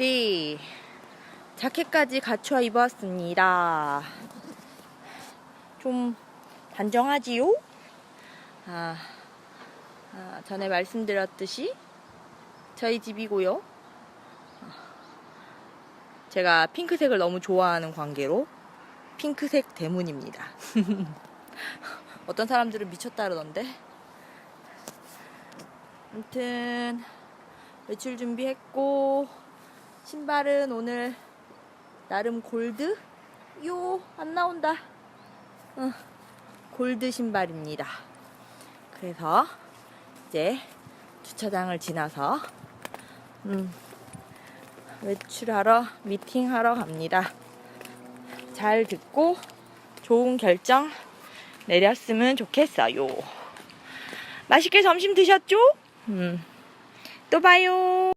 네. 자켓까지 갖춰 입었습니다. 좀 단정하지요? 아, 아, 전에 말씀드렸듯이 저희 집이고요. 제가 핑크색을 너무 좋아하는 관계로 핑크색 대문입니다. 어떤 사람들은 미쳤다 그러던데. 아무튼 외출 준비했고 신발은 오늘 나름 골드? 요 안 나온다. 어, 골드 신발입니다. 그래서 이제 주차장을 지나서 음, 외출하러 미팅하러 갑니다. 잘 듣고 좋은 결정 내렸으면 좋겠어요. 맛있게 점심 드셨죠? 음, 또 봐요.